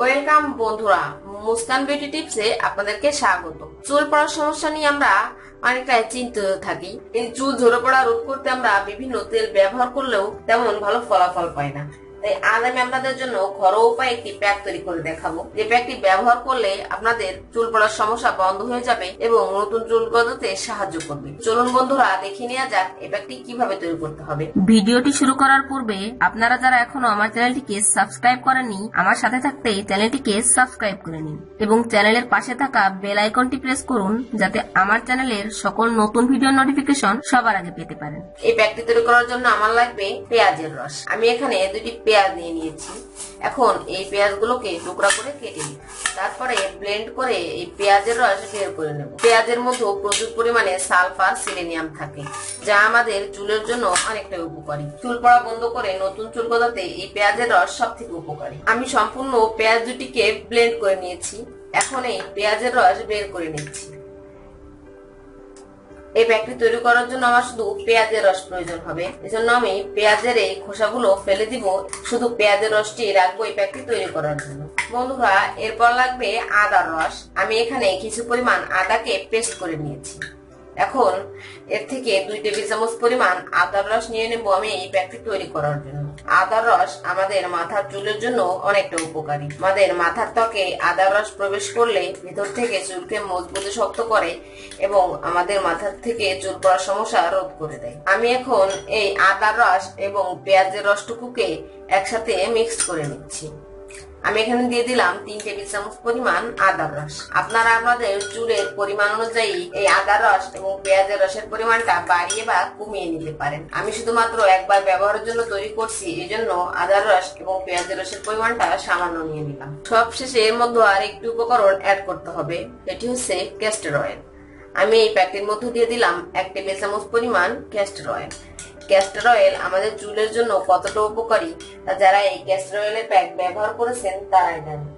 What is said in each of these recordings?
Welcome বন্ধুরা, মুস্কান টিপসে আপনাদেরকে চুল পড়ার সমস্যা নিয়ে আমরা অনেকটাই থাকি। চুল পড়া রোধ করতে আমরা বিভিন্ন তেল ব্যবহার করলেও তেমন ভালো ফলাফল পাই না। তাই আজ আমি আপনাদের জন্য ঘরোয়া উপায়ে একটি প্যাক তৈরি করে দেখাবো। যে প্যাকটি ব্যবহার করলে আপনাদের চুল পড়ার সমস্যা বন্ধ হয়ে যাবে এবং নতুন চুল গজাতে সাহায্য করবে। চলুন বন্ধুরা দেখে নেওয়া যাক এই প্যাকটি কীভাবে তৈরি করতে হবে। ভিডিওটি শুরু করার পূর্বে আপনারা যারা এখনও আমার চ্যানেলটিকে সাবস্ক্রাইব করেননি আমার সাথে থাকতে চ্যানেলটিকে সাবস্ক্রাইব করে নিন এবং চ্যানেলের পাশে থাকা বেল আইকনটি প্রেস করুন যাতে আমার চ্যানেলের সকল নতুন ভিডিও নোটিফিকেশন সবার আগে পেতে পারেন। এই প্যাকটি তৈরি করার জন্য আমার লাগবে পেঁয়াজের রস। আমি এখানে দুটি পেঁয়াজ নিয়ে নিয়েছি। এখন এই পেঁয়াজগুলোকে টুকরা করে কেটে নিই। তারপরে ব্লেন্ড করে এই পেঁয়াজের রস বের করে নেব। পেঁয়াজের মধ্যে প্রচুর পরিমাণে সালফার, সিলেনিয়াম থাকে, যা আমাদের চুলের জন্য অনেকটা উপকারী। চুল পড়া বন্ধ করে নতুন চুল গজাতে এই পেঁয়াজের রস সব থেকে উপকারী। আমি সম্পূর্ণ পেঁয়াজ দুটিকে ব্লেন্ড করে নিয়েছি। এখন এই পেঁয়াজের রস বের করে নিচ্ছি। এই প্যাকটি তৈরি করার জন্য আমার শুধু পেঁয়াজের রস প্রয়োজন হবে। এজন্য আমি পেঁয়াজের এই খোসাগুলো ফেলে দিব। শুধু পেঁয়াজের রসটি রাখব এই প্যাকটি তৈরি করার জন্য। বন্ধুরা, এরপর লাগবে আদার রস। আমি এখানে কিছু পরিমাণ আদাকে পেস্ট করে নিয়েছি। এখন এর থেকে দুই টেবিল চামচ পরিমাণ আদার রস নিয়ে নেব আমি এই প্যাকটি তৈরি করার জন্য। আদার রস আমাদের মাথার চুলের জন্য অনেকটা উপকারী। আমাদের মাথার ত্বকে আদার রস প্রবেশ করলে ভিতর থেকে চুলকে মজবুত শক্ত করে এবং আমাদের মাথার থেকে চুল পড়ার সমস্যা রোধ করে দেয়। আমি এখন এই আদার রস এবং পেঁয়াজের রসটুকুকে একসাথে মিক্সড করে নিচ্ছি। আমি এখানে দিয়ে দিলাম তিন টেবিল চামচ পরিমাণ আদার রস। আপনারা আপনাদের চুলের পরিমাণ অনুযায়ী এই আদার রস এবং পেঁয়াজের রসের পরিমাণটা বাড়িয়ে বা কমিয়ে নিতে পারেন। আমি শুধুমাত্র একবার ব্যবহারের জন্য তৈরি করছি এই জন্য আদার রস এবং পেঁয়াজের রসের পরিমাণটা সামান্য নিয়ে নিলাম। সবশেষে এর মধ্যে আর একটি উপকরণ অ্যাড করতে হবে এটি হচ্ছে ক্যাস্টার অয়েল আমি এই প্যাকের মধ্যে দিয়ে দিলাম এক টেবিল চামচ পরিমাণ ক্যাস্টার অয়েল ক্যাস্টার অয়েল আমাদের চুলের জন্য কতটা উপকারী তা যারা এই ক্যাস্টার অয়েলের প্যাক ব্যবহার করেছেন তারাই জানেন।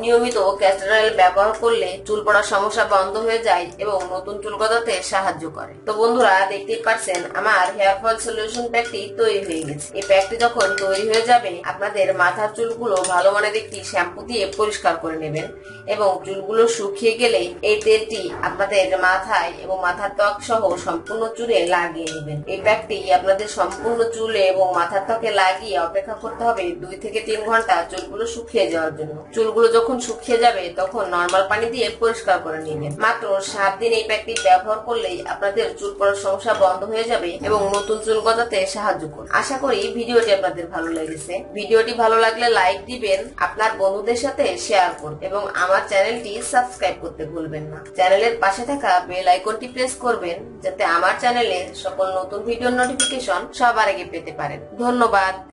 নিয়মিত ক্যাস্টার অয়েল ব্যবহার করলে চুল পড়ার সমস্যা বন্ধ হয়ে যায় এবং নতুন চুল গজাতে সাহায্য করে। তো বন্ধুরা, দেখতেই পারছেন, আমার হেয়ার ফল সলিউশন প্যাকটি তৈরি হয়ে গেছে। এই প্যাকটি যখন তৈরি হয়ে যাবে, আপনাদের মাথার চুলগুলো ভালো মানের একটি শ্যাম্পু দিয়ে পরিষ্কার করে নেবেন এবং চুলগুলো শুকিয়ে গেলে এই তেলটি আপনাদের মাথায় এবং মাথার ত্বক সহ সম্পূর্ণ চুলে লাগিয়ে নেবেন। এই প্যাকটি আপনাদের সম্পূর্ণ চুলে এবং মাথার ত্বকে লাগিয়ে অপেক্ষা করতে হবে দুই থেকে তিন ঘণ্টা চুলগুলো শুকিয়ে যাওয়ার জন্য। চুলগুলো যখন শুকিয়ে যাবে, তখন নর্মাল পানি দিয়ে পরিষ্কার করে নেবেন মাত্র সাত দিন এই প্যাকটি ব্যবহার করলেই আপনাদের চুল পড়ার সমস্যা বন্ধ হয়ে যাবে এবং নতুন চুল গজাতে সাহায্য করবে। আশা করি ভিডিওটি আপনাদের ভালো লেগেছে। ভিডিওটি ভালো লাগলে লাইক দিবেন, আপনার বন্ধুদের সাথে শেয়ার করুন এবং আমার চ্যানেলটি সাবস্ক্রাইব করতে ভুলবেন না। চ্যানেলের পাশে থাকা বেল আইকনটি প্রেস করবেন, যাতে আমার চ্যানেলে সকল নতুন ভিডিওর নোটিফিকেশন সবার আগে পেতে পারেন। ধন্যবাদ।